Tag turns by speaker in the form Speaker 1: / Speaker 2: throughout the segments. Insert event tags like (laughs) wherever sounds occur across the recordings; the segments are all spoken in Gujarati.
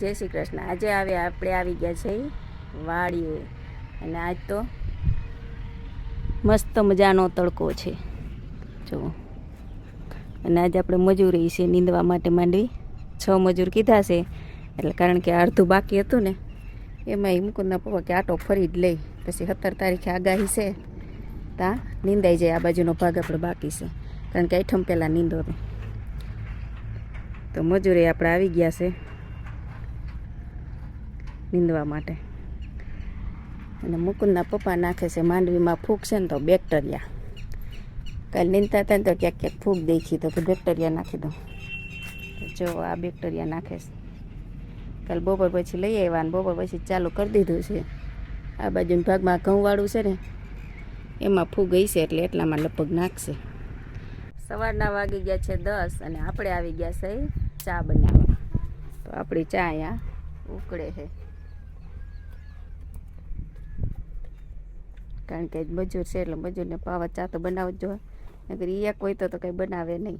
Speaker 1: જય શ્રી કૃષ્ણ. આજે આવે આપણે આવી ગયા છે વાડીએ. અને આજ તો મસ્ત મજાનો તડકો છે. જો. અને આજે આપણે મજૂરી છે, નીંદવા માટે માંડવી છ મજૂર કીધા છે. એટલે કારણ કે અડધું બાકી હતું ને, એમાં એ મુકુંદના પપ્પા કે આટો ફરી જ લઈ. પછી સત્તર તારીખે આગાહી છે. ત્યાં નીંદાઈ જાય, આ બાજુનો ભાગ આપણે બાકી છે. કારણ કે આઠમ પહેલાં નીંદો તો મજૂરી આપણે આવી ગયા છે. નીંદવા માટે. અને મુકુંદના પપ્પા નાખે છે, માંડવીમાં ફૂગ છે ને તો બેક્ટેરિયા. કાલે નીંદતા હતા ને તો ક્યાંક ક્યાંક ફૂગ દેખી તો બેક્ટેરિયા નાખી દઉં. જો આ બેક્ટેરિયા નાખે છે. કાલે બપોર પછી લઈ આવ્યા ને બપોર પછી ચાલુ કરી દીધું છે. આ બાજુના ભાગમાં ઘઉંવાળું છે ને, એમાં ફૂગ હશે એટલે એટલામાં લગભગ નાખશે. સવારના વાગી ગયા છે દસ અને આપણે આવી ગયા છે ચા બનાવવા. તો આપણી ચા અહીંયા ઉકળે છે. કારણ કે મજૂર છે એટલે મજૂરને પાવા ચા તો બનાવવો જ જોઈએ એ એક હોય તો કંઈ બનાવે નહીં.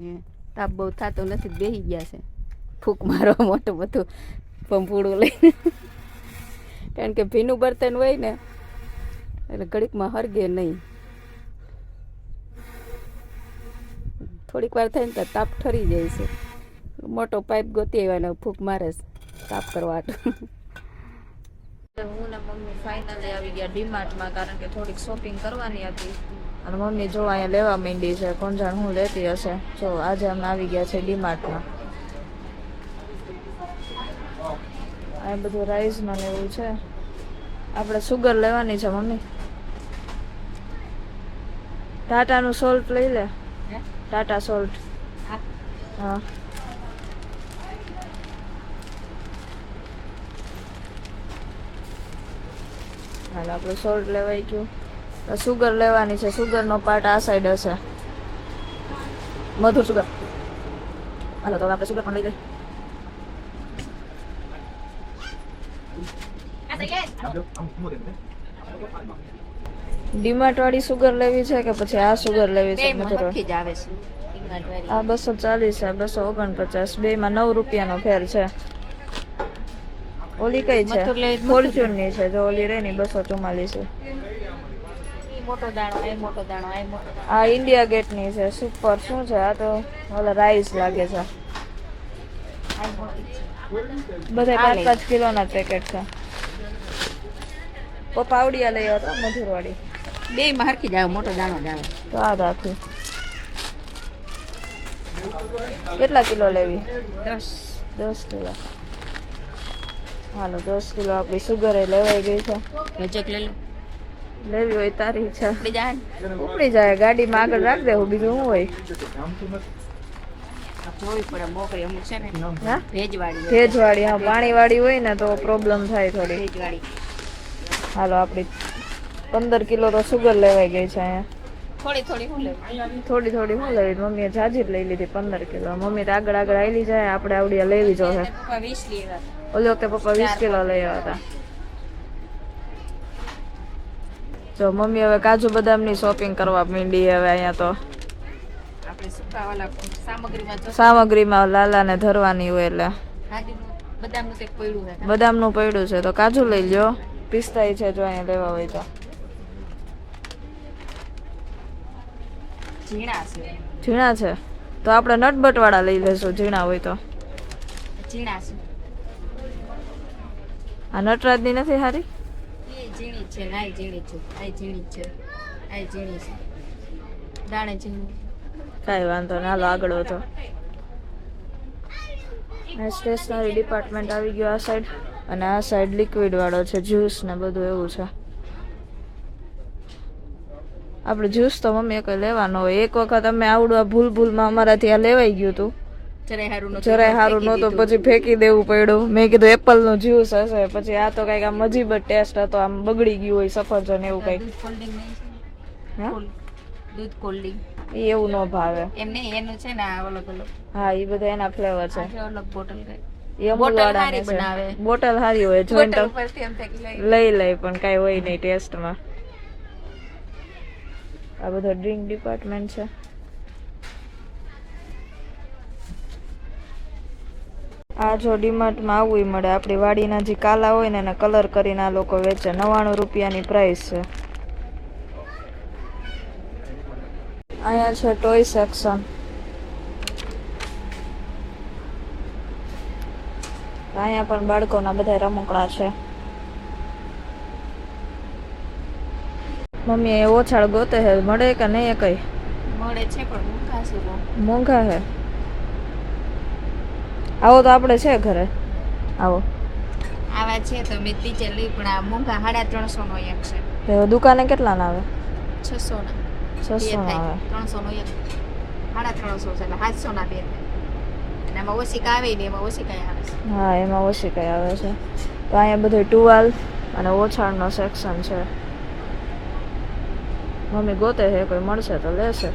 Speaker 1: ને તાપ બહુ થતો નથી બેસી ગયા છે. ફૂંક મારવા મોટું બધું પંપુડું લઈને. કારણ કે ભીનું બર્તન હોય ને, એટલે ઘડીકમાં હરગે નહીં. થોડીક વાર થાય ને તો તાપ ઠરી જાય છે. મોટો પાઇપ ગોતી આવ્યો ફૂંક મારે તાપ કરવા
Speaker 2: હું ને મમ્મી ફાઇનલી આવી ગયા ડીમાર્ટમાં કારણ કે થોડીક શોપિંગ કરવાની હતી. અને મમ્મી જો અહીંયા લેવા માંડી છે કોણ જાણ હું લેતી હશે? જો આજે અમે આવી ગયા છે ડીમાર્ટમાં આ બધું રાઈસ ને એવું છે. આપણે સુગર લેવાની છે મમ્મી. ટાટાનું સોલ્ટ લઈ લે. ટાટા સોલ્ટ હા. હાલ આપણે સોલ્ટ લેવાઈ ગયું. સુગર લેવાની છે. સુગરનો પાર્ટ આ સાઈડ હશે. મધુર સુગર હાલો તો આપણે સુગર પણ લઈ લઈએ. ડીમાર્ટ વાળી સુગર લેવી છે કે પછી આ સુગર લેવી છે? મધુર આ બસો ચાલીસ છે બસો ઓગણપચાસ. બે માં નવ રૂપિયાનો ફેર છે. ઓલી કઈ છે? ફોર્ચ્યુનની છે. જો ઓલી રે ની બસો ચુમ્માલીસ
Speaker 1: મોટો દાણો એ મોટો દાણો એ મોટો
Speaker 2: આ ઇન્ડિયા ગેટની છે. સુપર શું છે? આ તો ઓલા રાઈસ લાગે છે. બધા પાંચ. પાંચ કિલો ના પેકેટ છે. પપાવડિયા લઈ આવતા મધુરવાડી.
Speaker 1: બે માં હરખી જ મોટો દાણો જાવ
Speaker 2: તો આ રાખી કેટલા કિલો લેવી?
Speaker 1: દસ.
Speaker 2: દસ કિલો. હાલો દસ કિલો આપણી સુગર એ લેવાઈ ગઈ છે.
Speaker 1: રજક લઈ લો.
Speaker 2: લેવી હોય તારી ઈચ્છા.
Speaker 1: બીજા
Speaker 2: ઉપડી જાય ગાડીમાં આગળ રાખ દેવું બીજું શું હોય?
Speaker 1: જોવી પડે મોકરી અમુક છે ને
Speaker 2: હા?
Speaker 1: ભેજવાળી હોય.
Speaker 2: ભેજવાળી હા પાણીવાળી હોય ને તો પ્રોબ્લેમ થાય થોડી
Speaker 1: ભેજવાળી.
Speaker 2: હાલો આપણી પંદર કિલો તો સુગર લેવાઈ ગઈ છે અહીંયા.
Speaker 1: થોડી થોડી હું લઈ
Speaker 2: થોડી થોડી લેવી મમ્મીએ જાજી જ લઈ લીધી પંદર કિલો. મમ્મી તો આગળ આગળ આવેલી જાય આપણે આવડી લેવી જોઈએ છે
Speaker 1: પપ્પા વીસ લેવા
Speaker 2: ઓલી વખતે પપ્પા વીસ કિલો લઈ આવ્યા હતા. જો મમ્મી હવે કાજુ બદામની શોપિંગ કરવા માંડી હવે અહીંયા તો.
Speaker 1: આપણે સામગ્રીમાં
Speaker 2: લાલાને ધરવાની હોય એટલે.
Speaker 1: બદામનું પૈડું છે
Speaker 2: બદામનું પડ્યું છે તો કાજુ લઈ લ્યો. પિસ્તાઈ છે જો અહીંયા લેવા હોય તો.
Speaker 1: ઝીણા છે.
Speaker 2: ઝીણા છે? તો આપણે નટબટ વાળા લઈ લેશું ઝીણા હોય તો.
Speaker 1: ઝીણા છે.
Speaker 2: આ નટરાજની નથી સારી
Speaker 1: એ ઝીણી છે ને આ ઝીણી છે આઈ ઝીણી છે આ ઝીણી છે. દાણે ઝીણી.
Speaker 2: કાંઈ વાંધો ના હાલો આગળ વધો. આ સ્ટેશનરી ડિપાર્ટમેન્ટ આવી ગયો આ સાઈડ અને આ સાઈડ લિક્વિડ વાળો છે જ્યુસ ને બધું એવું છે. આપણે જ્યુસ તો મમ્મી એક લેવાનો હોય. એક વખત અમે આવડું આ ભૂલ ભૂલમાં અમારાથી આ લેવાઈ ગયું હતું.
Speaker 1: જરાય હારું
Speaker 2: સારું નહોતું. પછી ફેંકી દેવું પડ્યું. મેં કીધું એપલનું જ્યુસ હશે. પછી આ તો કંઈક આમ અજીબ જ ટેસ્ટ હતો. આમ બગડી ગયું હોય સફરજન એવું કંઈક.
Speaker 1: દૂધ કોલ્ડ
Speaker 2: ઈ એવું ન ભાવે.
Speaker 1: એમ નહીં એનું છે ને અલગ અલગ.
Speaker 2: હા એ બધા એના ફ્લેવર છે.
Speaker 1: અલગ બોટલ કઈ બોટલ સારી
Speaker 2: હોય
Speaker 1: લઈ
Speaker 2: લઈ પણ કઈ હોય નહીં ટેસ્ટમાં. આ બધો ડ્રિંક ડિપાર્ટમેન્ટ છે. આ જો ડીમાર્ટમાં આવવું મળે, આપણી વાડીના જે કાલા હોય ને એને કલર કરીને આ લોકો વેચે. નવ્વાણું રૂપિયાની પ્રાઇસ છે. અહીંયા છે ટોય સેક્શન અહીંયા પણ બાળકોના બધા રમકડા છે. મમ્મી એ ઓછાળ ગોતે હે મળે કે નહીં એ કઈ?
Speaker 1: મળે છે પણ મોંઘા છે બહુ.
Speaker 2: મોંઘા હે. આવો તો આપણે છે ઘરે. આવો.
Speaker 1: આવા છે તો મેં નીચે લઈ પણ આ મોંઘા સાડા ત્રણસો નો એક છે.
Speaker 2: તો દુકાને કેટલા ના આવે?
Speaker 1: છસો ના.
Speaker 2: છસો ના આવે.
Speaker 1: ત્રણસો નો એક. સાડા ત્રણસો છે એટલે સાતસો ના બે એમાં ઓછી આવે ને એમાં ઓછી કઈ આવે
Speaker 2: હા એમાં ઓછી કઈ આવે છે. તો અહીંયા બધું ટુવાલ અને ઓછાળનો સેક્શન છે. મમ્મી ગોતે હે, કોઈ મળશે તો લેશે.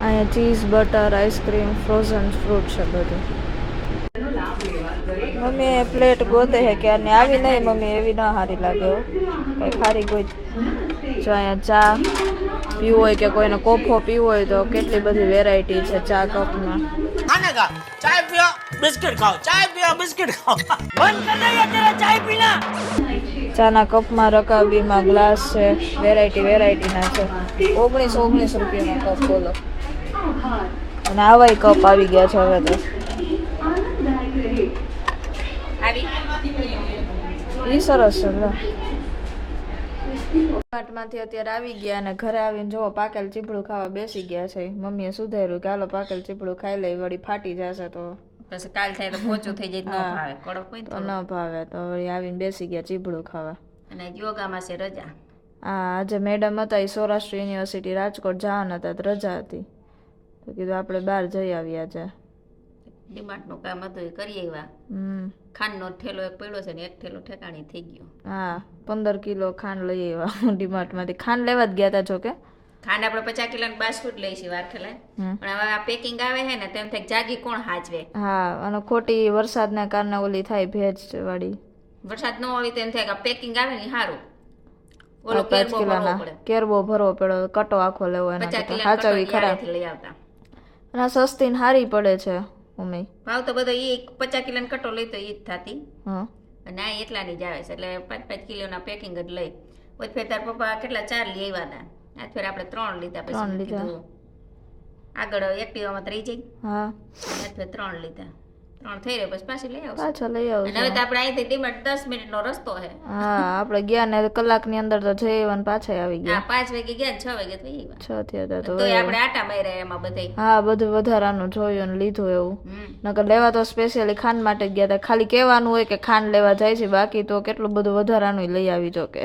Speaker 2: અહીંયા cheese, butter, ice cream frozen fruit છે બધું. મમ્મી પ્લેટ ગોતે છે કે અને આવી નહીં, મમ્મી એવી ના સારી લાગે કંઈ ખારી ગોઈ જો અહીંયા ચા પીવું હોય કે કોઈને કોફો પીવો હોય તો કેટલી બધી વેરાયટી છે ચા કપમાં.
Speaker 3: ખાને કા ચાય પીઓ, બિસ્કિટ ખાઓ, ચાય પીઓ, બિસ્કિટ ખાઓ. બંધ કર દે તેરા ચાય પીના.
Speaker 2: ચાના કપમાં રકાબીમાં ગ્લાસ છે. વેરાયટી વેરાયટીના છે. ઓગણીસ ઓગણીસ રૂપિયાનો કપ, બોલો. અને આવાય કપ આવી ગયા છે હવે તો. એ સરસ છે માંથી અત્યારે આવી ગયા અને ઘરે આવીને જો પાકેલ ચીપડું ખાવા બેસી ગયા છે. મમ્મીએ સુધાર્યું કે, હાલો, પાકેલ ચીપડું ખાઈ લઈ, વળી ફાટી જશે તો
Speaker 1: પછી કાલ થાય તો પોચું થઈ જાય ન ભાવે. કડક હોય
Speaker 2: તો ન ભાવે. તો આવીને બેસી ગયા ચીબડું ખાવા.
Speaker 1: અને યોગામાં છે રજા.
Speaker 2: હા આજે મેડમ હતા એ સૌરાષ્ટ્ર યુનિવર્સિટી રાજકોટ જવાના હતા રજા હતી. તો કીધું આપણે બહાર જઈ આવ્યા છે
Speaker 1: ડિમાન્ડનું કામ હતું એ કરી આવ્યા. ખાંડનો ઠેલો એક પડ્યો છે ને એક ઠેલો ઠેકાણી થઈ ગયો.
Speaker 2: હા પંદર કિલો ખાંડ લઈ આવ્યા ડિમાન્ડમાંથી ખાંડ લેવા જ ગયા હતા જોકે?
Speaker 1: ખાંડ આપણે પચાસ કિલોની બાસ્કુટ લઈશી વાર ખેલા પણ હવે આ પેકિંગ આવે છે ને તેમ થાય જાગી કોણ હાચવે
Speaker 2: હા અને ખોટી વરસાદના કારણે ઓલી થાય ભેજ વાળી.
Speaker 1: વરસાદ ન હોય તેમ થાય કે પેકિંગ આવે ને સારું ઓલો કેરબો ભરવો પડે.
Speaker 2: કેરબો ભરવો પડે કટો આખો લેવો એના કરતા હાચવી ખરા.
Speaker 1: લઈ આવતા.
Speaker 2: અને સસ્તી ને સારી પડે છે ઉમે
Speaker 1: ભાવ તો બધો એ પચાસ કિલોનો કટો લઈ તો એ જ થતી.
Speaker 2: હા.
Speaker 1: અને આ એટલાની જ આવે છે એટલે પાંચ પાંચ કિલોના પેકિંગ જ લઈ. પછી તાર પપ્પા કેટલા ચાર લઈ આવ્યા હતા આજ ફેર આપણે ત્રણ લીધા પછી
Speaker 2: ત્રણ લીધા.
Speaker 1: કીધું, આગળ એક્ટિવામાં રહી જાય
Speaker 2: હા.
Speaker 1: આજ ફેર ત્રણ લીધા. ત્રણ થઈ રહ્યા પછી પાછી લઈ આવશે.
Speaker 2: પાછા લઈ
Speaker 1: અને હવે
Speaker 2: આવજો
Speaker 1: તો આપણે અહીંથી ડીમાર્ટ દસ મિનિટનો રસ્તો છે.
Speaker 2: હા આપણે ગયા ને કલાકની અંદર તો જઈ આવ્યા ને પાછા આવી
Speaker 1: આ
Speaker 2: ગયા
Speaker 1: પાંચ વાગે ગયા ને છ વાગે થઈ આવ્યા.
Speaker 2: છ થયા હતા તો
Speaker 1: આપણે આટા માર્યા એમાં બધાય.
Speaker 2: હા બધું વધારાનું જોયું ને લીધું એવું.
Speaker 1: હમ.
Speaker 2: નકર લેવા તો સ્પેશિયલી ખાંડ માટે જ ગયા હતા ખાલી કહેવાનું હોય કે ખાંડ લેવા જાય છે બાકી તો કેટલું બધું વધારાનું લઈ આવી જો કે.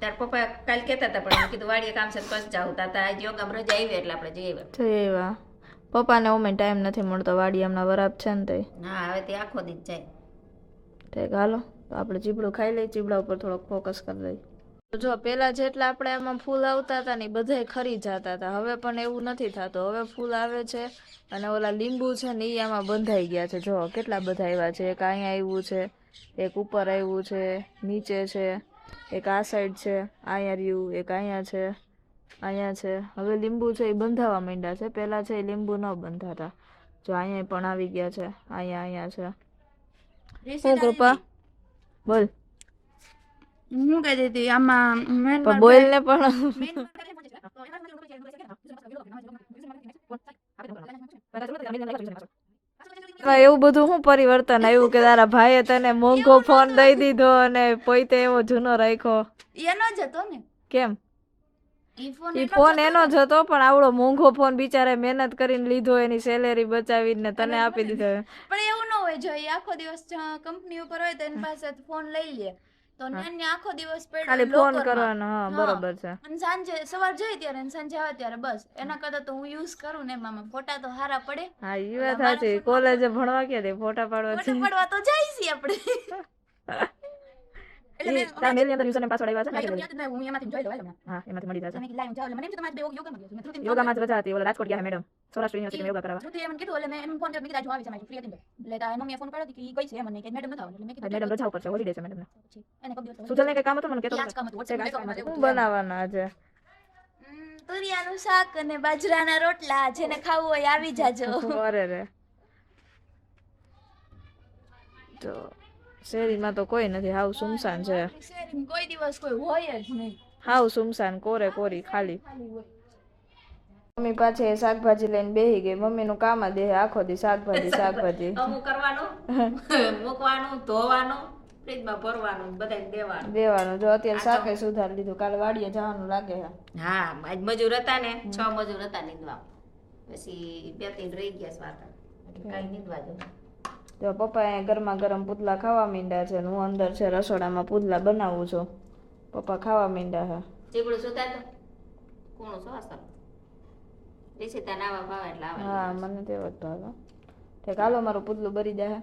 Speaker 1: તાર પપ્પા કાલ કહેતા હતા પણ કીધું વાડીએ કામ છે પછી જાઉં. તા આજ યોગામાં રજા આવી એટલે આપણે જઈ આવ્યા
Speaker 2: જઈ આવ્યા પપ્પાને ઓમે ટાઈમ નથી મળતો વાડી હમણાં વરાપ છે ને તે
Speaker 1: હા હવે તે આખો દી જ જાય.
Speaker 2: તે હાલો તો આપણે ચીબડું ખાઈ લઈએ ચીબડા ઉપર થોડોક ફોકસ કરી દઈએ જો પેલા જેટલા આપણે આમાં ફૂલ આવતા હતા ને બધાય ખરી જતા હતા. હવે પણ એવું નથી થતું. હવે ફૂલ આવે છે અને ઓલા લીંબુ છે ને એ આમાં બંધાઈ ગયા છે. જો કેટલા બધા આવ્યા છે. એક અહીંયા આવ્યું છે એક ઉપર આવ્યું છે નીચે છે. એક આ સાઈડ છે અહીંયા રહ્યું એક અહીંયા છે અહીંયા છે હવે લીંબુ છે એ બંધાવા માંડ્યા છે પહેલા છે એ લીંબુ ન બંધાતા જો અહીંયા પણ આવી ગયા છે અહીંયા અહીંયા છે શું કૃપા બોલ
Speaker 4: હું કહી દીધી આમાં
Speaker 2: બોલ ને પણ એવું બધું શું પરિવર્તન આવ્યું કે તારા ભાઈએ તને મોંઘો ફોન દઈ દીધો અને પોઈતે એવો જૂનો રાખ્યો.
Speaker 4: એનો જ હતો ને.
Speaker 2: કેમ?
Speaker 4: ઈ ફોન
Speaker 2: એનો જ હતો. પણ આવડો મોંઘો ફોન બિચારે મહેનત કરીને લીધો એની સેલેરી બચાવીને તને આપી દીધો
Speaker 4: પણ એવું ન હોય જો આખો દિવસ કંપની ઉપર હોય તો એની પાસે ફોન લઈ લે. તો નાની આખો દિવસ
Speaker 2: ખાલી ફોન કરવાનો હા બરોબર છે.
Speaker 4: અને સાંજે સવાર જાય ત્યારે અને સાંજે આવે ત્યારે બસ. એના કરતા તો હું યુઝ કરું ને એમાં ફોટા તો હારા પડે.
Speaker 2: હા ઈ વાત સાચી. કોલેજે ભણવા ક્યાં દે ફોટા પાડવા
Speaker 4: ફોટા પાડવા તો જાય છે આપણે. (laughs)
Speaker 2: ઈ ની અંદર username password આવ્યા છે
Speaker 4: મેં
Speaker 2: નાખી
Speaker 4: કીધું યાદ જ નહીં, હું એમાંથી જોઈ લઉં
Speaker 2: હા એમાંથી મળી જશે
Speaker 4: તો મેં કીધું લાવ, જાઓ. એટલે મને એમ થયું તમારે બે યોગામાં ગયું. મેં through થી
Speaker 2: યોગામાં જ રજા હતી ઓલા રાજકોટ ગયા મેડમ સૌરાષ્ટ્ર યુનિવર્સિટીમાં યોગા કરાવવા
Speaker 4: through એમ કીધું એટલે મેં એમ ફોન કર્યો મેં કીધું આજે હું આવીશ અમારી હતી એટલે તારા મમ્મીએ ફોન કર્યો કે ઈ ગઈ છે મને કે મેડમ નથી એટલે મેં કીધું
Speaker 2: મેડમ રજા ઉપર છે હોલિડે છે મેડમ
Speaker 4: એને કોક દિવસ
Speaker 2: સુજલ ને કઈ કામ હતું મને કેતો
Speaker 4: કામ હતું. WhatsApp માં કામ હતું.
Speaker 2: શું બનાવવાના આજે
Speaker 4: તુરિયાનું શાક અને બાજરાના રોટલા જેને ખાવું હોય આવી જાજો
Speaker 2: અરે રે તો શેરીમાં તો કોઈ નથી. હાવ સુમસાન છે.
Speaker 4: કોઈ દિવસ કોઈ હોય જ નહીં.
Speaker 2: હાવ સુમસાન કોરે કોરી ખાલી. મમ્મી પાછે શાકભાજી લઈને બેહી ગઈ. મમ્મીનું કામ જ દેહ આખો દી શાકભાજી શાકભાજી. (laughs)
Speaker 1: અમુક કરવાનું (laughs) મૂકવાનું ધોવાનું ફ્રીજમાં ભરવાનું બધાને દેવાનું.
Speaker 2: દેવાનું. જો અત્યારે શાકે સુધારી લીધું. કાલે વાડીએ જવાનું લાગે
Speaker 1: હા આજ મજૂર હતા ને છ મજૂર હતા નીંદવા. પછી બે ત્રણ રહી ગયા સ્વાતા કાંઈ નીંદવા જવું.
Speaker 2: જો પપ્પા અહીંયા ગરમા ગરમ પૂતલા ખાવા માંડ્યા છે હું અંદર છે રસોડામાં પૂતલા બનાવું છું. પપ્પા ખાવા માંડ્યા છે.
Speaker 1: ચીબડું સુતા તો? કોણ છો અસર રિષિતા નાવા ભાવે એટલે આવે
Speaker 2: હા મને તેવો જ ભાવે ઠીક હાલો મારું પૂતલું બરી જાય